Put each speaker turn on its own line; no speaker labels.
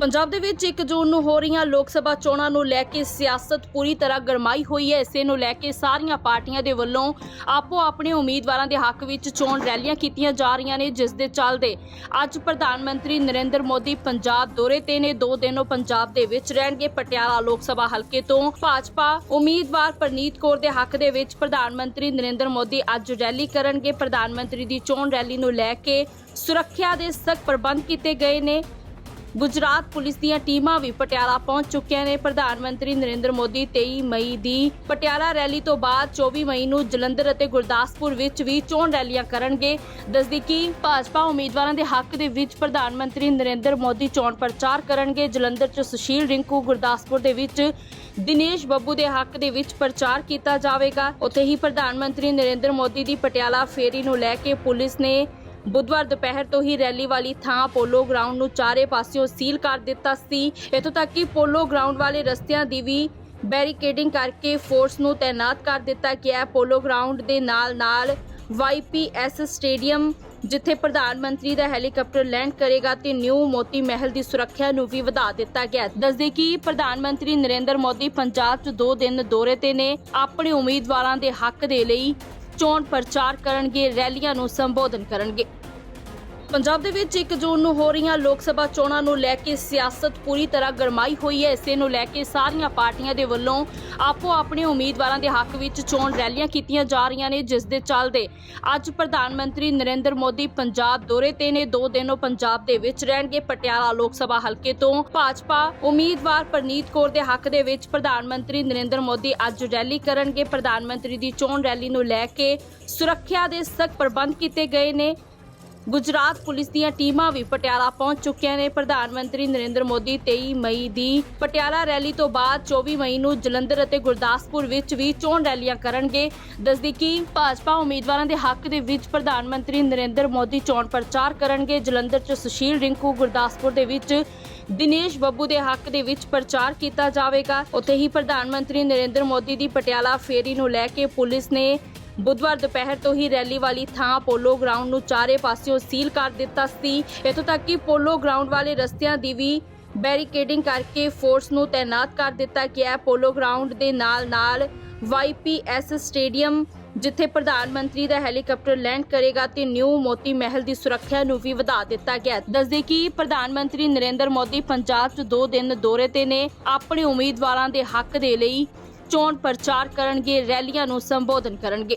ਪੰਜਾਬ ਦੇ ਵਿੱਚ 1 ਜੂਨ ਨੂੰ ਹੋ ਰਹੀਆਂ ਲੋਕ ਸਭਾ ਚੋਣਾਂ ਨੂੰ ਲੈ ਕੇ ਸਿਆਸਤ ਪੂਰੀ ਤਰ੍ਹਾਂ ਗਰਮਾਈ ਹੋਈ ਹੈ। ਇਸੇ ਨੂੰ ਲੈ ਕੇ ਸਾਰੀਆਂ ਪਾਰਟੀਆਂ ਦੇ ਵੱਲੋਂ ਆਪੋ ਆਪਣੇ ਉਮੀਦਵਾਰਾਂ ਦੇ ਹੱਕ ਵਿੱਚ ਚੋਣ ਰੈਲੀਆਂ ਕੀਤੀਆਂ ਜਾ ਰਹੀਆਂ ਨੇ, ਜਿਸ ਦੇ ਚੱਲਦੇ ਅੱਜ ਪ੍ਰਧਾਨ ਮੰਤਰੀ ਨਰਿੰਦਰ ਮੋਦੀ ਪੰਜਾਬ ਦੌਰੇ ਤੇ ਨੇ। ਦੋ ਦਿਨ ਪੰਜਾਬ ਦੇ ਵਿੱਚ ਰਹਿਣਗੇ। ਪਟਿਆਲਾ ਲੋਕ ਸਭਾ ਹਲਕੇ ਤੋਂ ਭਾਜਪਾ ਉਮੀਦਵਾਰ ਪ੍ਰਨੀਤ ਕੌਰ ਦੇ ਹੱਕ ਦੇ ਵਿੱਚ ਪ੍ਰਧਾਨ ਮੰਤਰੀ ਨਰਿੰਦਰ ਮੋਦੀ ਅੱਜ ਰੈਲੀ ਕਰਨਗੇ। ਪ੍ਰਧਾਨ ਮੰਤਰੀ ਦੀ ਚੋਣ ਰੈਲੀ ਨੂੰ ਲੈ ਕੇ ਸੁਰੱਖਿਆ ਦੇ ਸਖਤ ਪ੍ਰਬੰਧ ਕੀਤੇ ਗਏ ਨੇ। ਗੁਜਰਾਤ ਪੁਲਿਸ ਦੀਆਂ ਟੀਮਾਂ ਵੀ ਪਟਿਆਲਾ ਪਹੁੰਚ ਚੁੱਕੀਆਂ ਨੇ। ਪ੍ਰਧਾਨ ਮੰਤਰੀ ਨਰਿੰਦਰ ਮੋਦੀ 23 ਮਈ ਦੀ ਪਟਿਆਲਾ ਰੈਲੀ ਤੋਂ ਬਾਅਦ 24 ਮਈ ਨੂੰ ਜਲੰਧਰ ਅਤੇ ਗੁਰਦਾਸਪੁਰ ਵਿੱਚ ਵੀ ਚੋਣ ਰੈਲੀਆਂ ਕਰਨਗੇ। ਦੱਸਦੀ ਕਿ ਭਾਜਪਾ ਉਮੀਦਵਾਰਾਂ ਦੇ ਹੱਕ ਦੇ ਵਿੱਚ ਪ੍ਰਧਾਨ ਮੰਤਰੀ ਨਰਿੰਦਰ ਮੋਦੀ ਚੋਣ ਪ੍ਰਚਾਰ ਕਰਨਗੇ। ਜਲੰਧਰ 'ਚ ਸੁਸ਼ੀਲ ਰਿੰਕੂ ਗੁਰਦਾਸਪੁਰ ਦੇ ਵਿੱਚ ਦਿਨੇਸ਼ ਬੱਬੂ ਦੇ ਹੱਕ ਦੇ ਵਿੱਚ ਪ੍ਰਚਾਰ ਕੀਤਾ ਜਾਵੇਗਾ। ਉੱਥੇ ਹੀ ਪ੍ਰਧਾਨ ਮੰਤਰੀ ਨਰਿੰਦਰ ਮੋਦੀ ਦੀ ਪਟਿਆਲਾ ਫੇਰੀ ਨੂੰ ਲੈ ਕੇ ਪੁਲਿਸ ਨੇ ਬੁੱਧਵਾਰ ਦੁਪਹਿਰ ਤੋਂ ਹੀ ਰੈਲੀ ਵਾਲੀ ਥਾਂ ਪੋਲੋ ਗਰਾਊਂਡ ਨੂੰ ਚਾਰੇ ਪਾਸਿਓਂ ਸੀਲ ਕਰ ਦਿੱਤਾ ਸੀ। ਇਥੋਂ ਤੱਕ ਕਿ ਪੋਲੋ ਗਰਾਊਂਡ ਵਾਲੇ ਰਸਤਿਆਂ ਦੀ ਵੀ ਬੈਰੀਕੇਡਿੰਗ ਕਰਕੇ ਫੋਰਸ ਨੂੰ ਤਾਇਨਾਤ ਕਰ ਦਿੱਤਾ ਗਿਆ ਪੋਲੋ ਗਰਾਊਂਡ ਦੇ ਨਾਲ-ਨਾਲ ਵਾਈਪੀਐਸ ਸਟੇਡੀਅਮ, ਜਿੱਥੇ ਪ੍ਰਧਾਨ ਮੰਤਰੀ ਦਾ ਹੈਲੀਕਾਪਟਰ ਲੈਂਡ ਕਰੇਗਾ ਤੇ ਨਿਊ ਮੋਤੀ ਮਹਿਲ ਦੀ ਸੁਰੱਖਿਆ ਨੂੰ ਵੀ ਵਧਾ ਦਿੱਤਾ ਗਿਆ ਹੈ। ਦੱਸਦੇ ਕਿ ਪ੍ਰਧਾਨ ਮੰਤਰੀ ਨਰਿੰਦਰ ਮੋਦੀ ਪੰਜਾਬ 'ਚ 2 ਦਿਨ ਦੌਰੇ ਤੇ ਨੇ। ਆਪਣੇ ਉਮੀਦਵਾਰਾਂ ਦੇ ਹੱਕ ਦੇ ਲਈ ਚੋਣ ਪ੍ਰਚਾਰ ਕਰਨਗੇ, ਰੈਲੀਆਂ ਨੂੰ ਸੰਬੋਧਨ ਕਰਨਗੇ। ਪੰਜਾਬ ਦੇ ਵਿੱਚ 1 ਜੂਨ ਨੂੰ ਹੋ ਰਹੀਆਂ ਲੋਕ ਸਭਾ ਚੋਣਾਂ ਨੂੰ ਲੈ ਕੇ ਸਿਆਸਤ ਪੂਰੀ ਤਰ੍ਹਾਂ ਗਰਮਾਈ ਹੋਈ ਹੈ। ਇਸੇ ਨੂੰ ਲੈ ਕੇ ਸਾਰੀਆਂ ਪਾਰਟੀਆਂ ਦੇ ਵੱਲੋਂ ਆਪੋ ਆਪਣੇ ਉਮੀਦਵਾਰਾਂ ਦੇ ਹੱਕ ਵਿੱਚ ਚੋਣ ਰੈਲੀਆਂ ਕੀਤੀਆਂ ਜਾ ਰਹੀਆਂ ਨੇ, ਜਿਸ ਦੇ ਚੱਲਦੇ ਅੱਜ ਪ੍ਰਧਾਨ ਮੰਤਰੀ ਨਰਿੰਦਰ ਮੋਦੀ ਪੰਜਾਬ ਦੌਰੇ ਤੇ ਨੇ। ਦੋ ਦਿਨ ਪੰਜਾਬ ਦੇ ਵਿੱਚ ਰਹਿਣਗੇ। ਪਟਿਆਲਾ ਲੋਕ ਸਭਾ ਹਲਕੇ ਤੋਂ ਭਾਜਪਾ ਉਮੀਦਵਾਰ ਪ੍ਰਨੀਤ ਕੌਰ ਦੇ ਹੱਕ ਦੇ ਵਿੱਚ ਪ੍ਰਧਾਨ ਮੰਤਰੀ ਨਰਿੰਦਰ ਮੋਦੀ ਅੱਜ ਰੈਲੀ ਕਰਨਗੇ। ਪ੍ਰਧਾਨ ਮੰਤਰੀ ਦੀ ਚੋਣ ਰੈਲੀ ਨੂੰ ਲੈ ਕੇ ਸੁਰੱਖਿਆ ਦੇ ਸਖਤ ਪ੍ਰਬੰਧ ਕੀਤੇ ਗਏ ਨੇ। ਗੁਜਰਾਤ ਪੁਲਿਸ ਦੀਆਂ ਟੀਮਾਂ ਵੀ ਪਟਿਆਲਾ ਪਹੁੰਚ ਚੁੱਕੀਆਂ ਨੇ। ਪ੍ਰਧਾਨ ਮੰਤਰੀ ਨਰਿੰਦਰ ਮੋਦੀ 23 ਮਈ ਦੀ ਪਟਿਆਲਾ ਰੈਲੀ ਤੋਂ ਬਾਅਦ 24 ਮਈ ਨੂੰ ਜਲੰਧਰ ਅਤੇ ਗੁਰਦਾਸਪੁਰ ਵਿੱਚ ਵੀ ਚੋਣ ਰੈਲੀਆਂ ਕਰਨਗੇ। ਦੱਸਦੀ ਕਿ ਭਾਜਪਾ ਉਮੀਦਵਾਰਾਂ ਦੇ ਹੱਕ ਦੇ ਵਿੱਚ ਪ੍ਰਧਾਨ ਮੰਤਰੀ ਨਰਿੰਦਰ ਮੋਦੀ ਚੋਣ ਪ੍ਰਚਾਰ ਕਰਨਗੇ। ਜਲੰਧਰ 'ਚ ਸੁਸ਼ੀਲ ਰਿੰਕੂ, ਗੁਰਦਾਸਪੁਰ ਦੇ ਵਿੱਚ ਦਿਨੇਸ਼ ਬੱਬੂ ਦੇ ਹੱਕ ਦੇ ਵਿੱਚ ਪ੍ਰਚਾਰ ਕੀਤਾ ਜਾਵੇਗਾ। ਉੱਥੇ ਹੀ ਪ੍ਰਧਾਨ ਮੰਤਰੀ ਨਰਿੰਦਰ ਮੋਦੀ ਦੀ ਪਟਿਆਲਾ ਫੇਰੀ ਨੂੰ ਲੈ ਕੇ ਪੁਲਿਸ ਨੇ ਬੁੱਧਵਾਰ ਦੁਪਹਿਰ ਤੋਂ ਹੀ ਰੈਲੀ ਵਾਲੀ ਥਾਂ ਪੋਲੋ ਗਰਾਊਂਡ ਨੂੰ ਚਾਰੇ ਪਾਸਿਓਂ ਸੀਲ ਕਰ ਦਿੱਤਾ ਸੀ। ਇਥੋਂ ਤੱਕ ਕਿ ਪੋਲੋ ਗਰਾਊਂਡ ਵਾਲੇ ਰਸਤਿਆਂ ਦੀ ਵੀ ਬੈਰੀਕੇਡਿੰਗ ਕਰਕੇ ਫੋਰਸ ਨੂੰ ਤਾਇਨਾਤ ਕਰ ਦਿੱਤਾ ਗਿਆ। ਹੈ ਪੋਲੋ ਗਰਾਊਂਡ ਦੇ ਨਾਲ-ਨਾਲ ਵਾਈਪੀਐਸ ਸਟੇਡੀਅਮ, ਜਿੱਥੇ ਪ੍ਰਧਾਨ ਮੰਤਰੀ ਦਾ ਹੈਲੀਕਾਪਟਰ ਲੈਂਡ ਕਰੇਗਾ ਤੇ ਨਿਊ ਮੋਤੀ ਮਹਿਲ ਦੀ ਸੁਰੱਖਿਆ ਨੂੰ ਵੀ ਵਧਾ ਦਿੱਤਾ ਗਿਆ। ਹੈ। ਦੱਸਦੇ ਕਿ ਪ੍ਰਧਾਨ ਮੰਤਰੀ ਨਰਿੰਦਰ ਮੋਦੀ ਪੰਜਾਬ 'ਚ 2 ਦਿਨ ਦੌਰੇ ਤੇ ਨੇ। ਆਪਣੇ ਉਮੀਦਵਾਰਾਂ ਦੇ ਹੱਕ ਦੇ ਲਈ ਚੋਣ ਪ੍ਰਚਾਰ ਕਰਨਗੇ, ਰੈਲੀਆਂ ਨੂੰ ਸੰਬੋਧਨ ਕਰਨਗੇ।